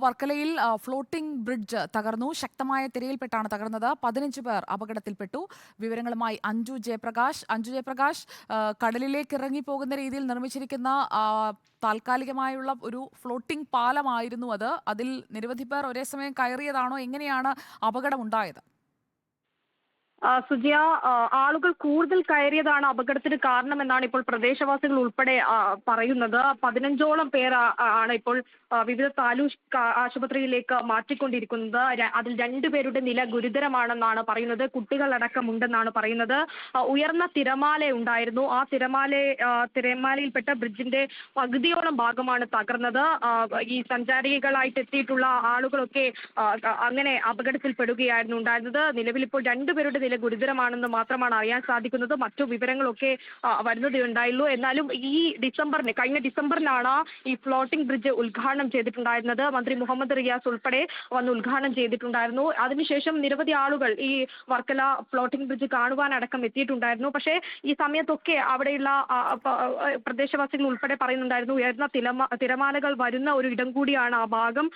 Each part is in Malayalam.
വർക്കലയിൽ ഫ്ലോട്ടിംഗ് ബ്രിഡ്ജ് തകർന്നു. ശക്തമായ തിരയിൽപ്പെട്ടാണ് തകർന്നത്. പതിനഞ്ച് പേർ അപകടത്തിൽപ്പെട്ടു. വിവരങ്ങളുമായി അഞ്ജു ജയപ്രകാശ്. അഞ്ജു ജയപ്രകാശ് കടലിലേക്ക് ഇറങ്ങിപ്പോകുന്ന രീതിയിൽ നിർമ്മിച്ചിരിക്കുന്ന താൽക്കാലികമായുള്ള ഒരു ഫ്ലോട്ടിംഗ് പാലമായിരുന്നു അത്. അതിൽ നിരവധി പേർ ഒരേ സമയം കയറിയതാണോ? എങ്ങനെയാണ് അപകടമുണ്ടായത്? സുജിയ ആളുകൾ കൂടുതൽ കയറിയതാണ് അപകടത്തിന് കാരണമെന്നാണ് ഇപ്പോൾ പ്രദേശവാസികൾ ഉൾപ്പെടെ പറയുന്നത്. പതിനഞ്ചോളം പേർ ആണ് ഇപ്പോൾ വിവിധ താലൂക്ക് ആശുപത്രിയിലേക്ക് മാറ്റിക്കൊണ്ടിരിക്കുന്നത്. അതിൽ രണ്ടുപേരുടെ നില ഗുരുതരമാണെന്നാണ് പറയുന്നത്. കുട്ടികളടക്കം ഉണ്ടെന്നാണ് പറയുന്നത് ഉയർന്ന തിരമാല ഉണ്ടായിരുന്നു. ആ തിരമാല തിരമാലയിൽപ്പെട്ട ബ്രിഡ്ജിന്റെ പകുതിയോളം ഭാഗമാണ് തകർന്നത്. ഈ സഞ്ചാരികളായിട്ട് എത്തിയിട്ടുള്ള ആളുകളൊക്കെ അങ്ങനെ അപകടത്തിൽപ്പെടുകയായിരുന്നു ഉണ്ടായിരുന്നത്. നിലവിൽ ഇപ്പോൾ രണ്ടുപേരുടെ നില ഗുരുതരമാണെന്ന് മാത്രമാണ് അറിയാൻ സാധിക്കുന്നത്. മറ്റു വിവരങ്ങളൊക്കെ വരുന്നതേ ഉണ്ടായുള്ളൂ. എന്നാലും ഈ ഡിസംബറിന് കഴിഞ്ഞ ഡിസംബറിലാണ് ഈ ഫ്ലോട്ടിംഗ് ബ്രിഡ്ജ് ഉദ്ഘാടനം ചെയ്തിട്ടുണ്ടായിരുന്നത്. മന്ത്രി മുഹമ്മദ് റിയാസ് ഉൾപ്പെടെ വന്ന് ഉദ്ഘാടനം ചെയ്തിട്ടുണ്ടായിരുന്നു. അതിനുശേഷം നിരവധി ആളുകൾ ഈ വർക്കല ഫ്ലോട്ടിംഗ് ബ്രിഡ്ജ് കാണുവാനടക്കം എത്തിയിട്ടുണ്ടായിരുന്നു. പക്ഷേ ഈ സമയത്തൊക്കെ അവിടെയുള്ള പ്രദേശവാസികൾ ഉൾപ്പെടെ പറയുന്നുണ്ടായിരുന്നു ഉയർന്ന തിരമാ തിരമാലകൾ വരുന്ന ഒരു ഇടം കൂടിയാണ് ആ ഭാഗം.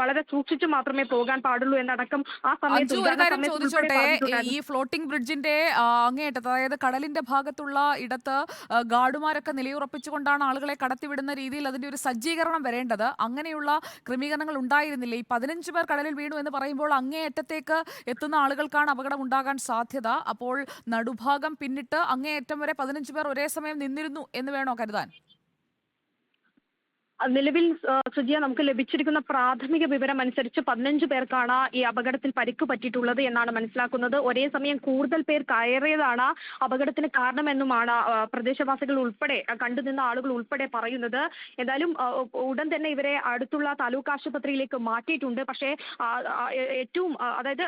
വളരെ സൂക്ഷിച്ചു മാത്രമേ പോകാൻ പാടുള്ളൂ എന്നടക്കം ആ സമയത്ത് ചോദിച്ചോട്ടെ. ഈ ഫ്ലോട്ടിംഗ് ബ്രിഡ്ജിന്റെ അങ്ങേയറ്റത്ത് അതായത് കടലിന്റെ ഭാഗത്തുള്ള ഇടത്ത് ഗാർഡുമാരൊക്കെ നിലയുറപ്പിച്ചുകൊണ്ടാണ് ആളുകളെ കടത്തിവിടുന്ന രീതിയിൽ അതിന്റെ ഒരു സജ്ജീകരണം വരേണ്ടത്. അങ്ങനെയുള്ള ക്രമീകരണങ്ങൾ ഉണ്ടായിരുന്നില്ല. ഈ പതിനഞ്ച് പേർ കടലിൽ വീണു എന്ന് പറയുമ്പോൾ അങ്ങേയറ്റത്തേക്ക് എത്തുന്ന ആളുകൾക്കാണ് അപകടം ഉണ്ടാകാൻ സാധ്യത. അപ്പോൾ നടുഭാഗം പിന്നിട്ട് അങ്ങേയറ്റം വരെ പതിനഞ്ച് പേർ ഒരേ സമയം നിന്നിരുന്നു എന്ന് വേണോ കരുതാൻ? നിലവിൽ സുജിയ നമുക്ക് ലഭിച്ചിരിക്കുന്ന പ്രാഥമിക വിവരം അനുസരിച്ച് പതിനഞ്ച് പേർക്കാണ് ഈ അപകടത്തിൽ പരിക്ക് പറ്റിയിട്ടുള്ളത് എന്നാണ് മനസ്സിലാക്കുന്നത്. ഒരേ സമയം കൂടുതൽ പേർ കയറിയതാണ് അപകടത്തിന് കാരണമെന്നുമാണ് പ്രദേശവാസികൾ ഉൾപ്പെടെ കണ്ടുനിന്ന ആളുകൾ ഉൾപ്പെടെ പറയുന്നത്. എന്തായാലും ഉടൻ തന്നെ ഇവരെ അടുത്തുള്ള താലൂക്ക് ആശുപത്രിയിലേക്ക് മാറ്റിയിട്ടുണ്ട്. പക്ഷേ ഏറ്റവും അതായത്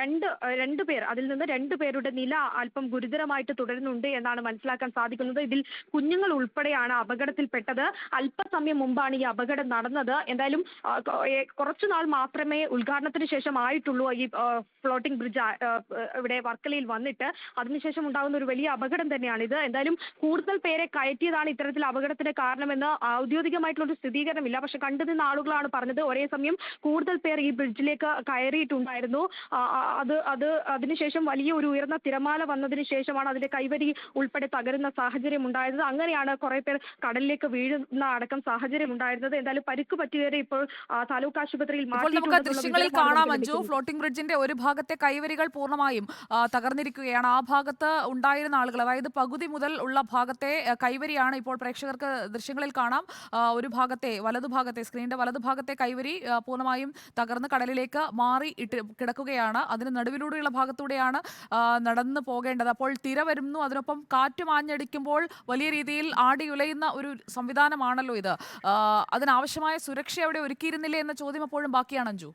രണ്ട് രണ്ട് പേർ അതിൽ നിന്ന് രണ്ട് പേരുടെ നില അല്പം ഗുരുതരമായിട്ട് തുടരുന്നുണ്ട് എന്നാണ് മനസ്സിലാക്കാൻ സാധിക്കുന്നത്. ഇതിൽ കുഞ്ഞുങ്ങൾ ഉൾപ്പെടെയാണ് അപകടത്തിൽപ്പെട്ടത്. അല്പസമയം മുമ്പാണ് ഈ അപകടം നടന്നത്. എന്തായാലും കുറച്ചു നാൾ മാത്രമേ ഉദ്ഘാടനത്തിന് ശേഷം ആയിട്ടുള്ളൂ ഈ ഫ്ലോട്ടിംഗ് ബ്രിഡ്ജ് ഇവിടെ വർക്കലയിൽ വന്നിട്ട്. അതിനുശേഷം ഉണ്ടാകുന്ന ഒരു വലിയ അപകടം തന്നെയാണ് ഇത്. എന്തായാലും കൂടുതൽ പേരെ കയറ്റിയതാണ് ഇത്തരത്തിൽ അപകടത്തിന് കാരണമെന്ന് ഔദ്യോഗികമായിട്ടുള്ള ഒരു സ്ഥിരീകരണമില്ല. പക്ഷെ കണ്ടുനിന്ന ആളുകളാണ് പറഞ്ഞത് ഒരേ സമയം കൂടുതൽ പേർ ഈ ബ്രിഡ്ജിലേക്ക് കയറിയിട്ടുണ്ടായിരുന്നു. അത് അത് അതിനുശേഷം വലിയ ഒരു ഉയർന്ന തിരമാല വന്നതിന് ശേഷമാണ് അതിന്റെ കൈവരി ഉൾപ്പെടെ തകരുന്ന സാഹചര്യം ഉണ്ടായത്. അങ്ങനെയാണ് കുറെ പേർ കടലിലേക്ക് വീഴുന്ന അടക്കം സാഹചര്യം ഉണ്ടായിരുന്നത്. എന്തായാലും പരിക്ക് പറ്റിയവരെ ഇപ്പോൾ താലൂക്ക് ആശുപത്രിയിൽ നമുക്ക് ദൃശ്യങ്ങളിൽ കാണാം അഞ്ജു. ഫ്ലോട്ടിംഗ് ബ്രിഡ്ജിന്റെ ഒരു ഭാഗത്തെ കൈവരികൾ പൂർണമായും തകർന്നിരിക്കുകയാണ്. ആ ഭാഗത്ത് ഉണ്ടായിരുന്ന ആളുകൾ അതായത് പകുതി മുതൽ ഉള്ള ഭാഗത്തെ കൈവരിയാണ് ഇപ്പോൾ പ്രേക്ഷകർക്ക് ദൃശ്യങ്ങളിൽ കാണാം. ഒരു ഭാഗത്തെ വലതുഭാഗത്തെ സ്ക്രീനിന്റെ വലതു ഭാഗത്തെ കൈവരി പൂർണമായും തകർന്ന് കടലിലേക്ക് മാറി ഇട്ട് കിടക്കുകയാണ്. അതിന് നടുവിലൂടെയുള്ള ഭാഗത്തൂടെയാണ് നടന്നു പോകേണ്ടത്. അപ്പോൾ തിര വരുന്നു. അതിനൊപ്പം കാറ്റ് മാഞ്ഞടിക്കുമ്പോൾ വലിയ രീതിയിൽ ആടിയുലയുന്ന ഒരു സംവിധാനമാണല്ലോ ഇത്. ആ, അതിനാവശ്യമായ സുരക്ഷ അവിടെ ഒരുക്കിയിരുന്നില്ലേ എന്ന ചോദ്യം അപ്പോഴും ബാക്കിയാണ് അഞ്ജു.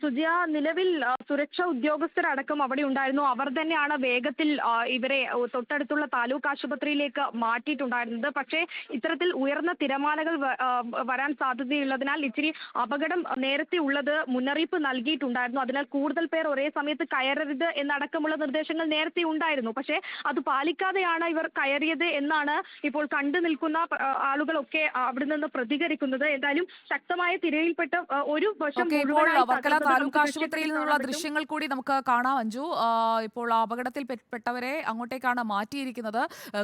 സുജിയ നിലവിൽ സുരക്ഷാ ഉദ്യോഗസ്ഥരടക്കം അവിടെ ഉണ്ടായിരുന്നു. അവർ തന്നെയാണ് വേഗത്തിൽ ഇവരെ തൊട്ടടുത്തുള്ള താലൂക്ക് ആശുപത്രിയിലേക്ക് മാറ്റിയിട്ടുണ്ടായിരുന്നത്. പക്ഷേ ഇത്തരത്തിൽ ഉയർന്ന തിരമാലകൾ വരാൻ സാധ്യതയുള്ളതിനാൽ ഇച്ചിരി അപകടം നേരത്തെ ഉള്ളത് മുന്നറിയിപ്പ് നൽകിയിട്ടുണ്ടായിരുന്നു. അതിനാൽ കൂടുതൽ പേർ ഒരേ സമയത്ത് കയറരുത് എന്നടക്കമുള്ള നിർദ്ദേശങ്ങൾ നേരത്തെ ഉണ്ടായിരുന്നു. പക്ഷേ അത് പാലിക്കാതെയാണ് ഇവർ കയറിയത് എന്നാണ് ഇപ്പോൾ കണ്ടു നിൽക്കുന്ന ആളുകളൊക്കെ അവിടെ നിന്ന് പ്രതികരിക്കുന്നത്. എന്തായാലും ശക്തമായ തിരയിൽപ്പെട്ട ഒരു വശം മുഴുവൻ മുഴുവനായി വർക്കല താലൂക്ക് ആശുപത്രിയിൽ നിന്നുള്ള ദൃശ്യങ്ങൾ കൂടി നമുക്ക് കാണാം അഞ്ചു ഇപ്പോൾ അപകടത്തിൽ പെട്ടവരെ അങ്ങോട്ടേക്കാണ് മാറ്റിയിരിക്കുന്നത്.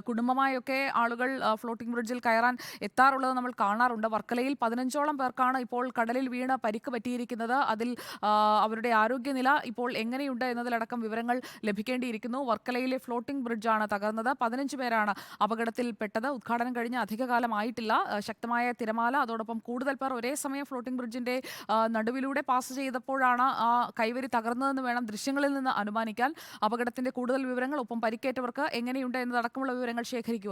കുടുംബമായൊക്കെ ആളുകൾ ഫ്ലോട്ടിംഗ് ബ്രിഡ്ജിൽ കയറാൻ എത്താറുള്ളത് നമ്മൾ കാണാറുണ്ട്. വർക്കലയിൽ പതിനഞ്ചോളം പേർക്കാണ് ഇപ്പോൾ കടലിൽ വീണ് പരിക്ക് പറ്റിയിരിക്കുന്നത്. അതിൽ അവരുടെ ആരോഗ്യനില ഇപ്പോൾ എങ്ങനെയുണ്ട് എന്നതിലടക്കം വിവരങ്ങൾ ലഭിക്കേണ്ടിയിരിക്കുന്നു. വർക്കലയിലെ ഫ്ലോട്ടിംഗ് ബ്രിഡ്ജാണ് തകർന്നത്. പതിനഞ്ച് പേരാണ് അപകടത്തിൽപ്പെട്ടത് ഉദ്ഘാടനം കഴിഞ്ഞ് അധികകാലമായിട്ടില്ല. ശക്തമായ തിരമാല. അതോടൊപ്പം കൂടുതൽ പേർ ഒരേ സമയം ഫ്ലോട്ടിംഗ് ബ്രിഡ്ജിന്റെ നടുവിലൂടെ പാസ് ചെയ്തപ്പോഴാണ് ആ കൈവരി തകർന്നതെന്ന് വേണം ദൃശ്യങ്ങളിൽ നിന്ന് അനുമാനിക്കാൻ. അപകടത്തിന്റെ കൂടുതൽ വിവരങ്ങൾ ഒപ്പം പരിക്കേറ്റവർക്ക് എങ്ങനെയുണ്ട് എന്നതടക്കമുള്ള വിവരങ്ങൾ ശേഖരിക്കൂ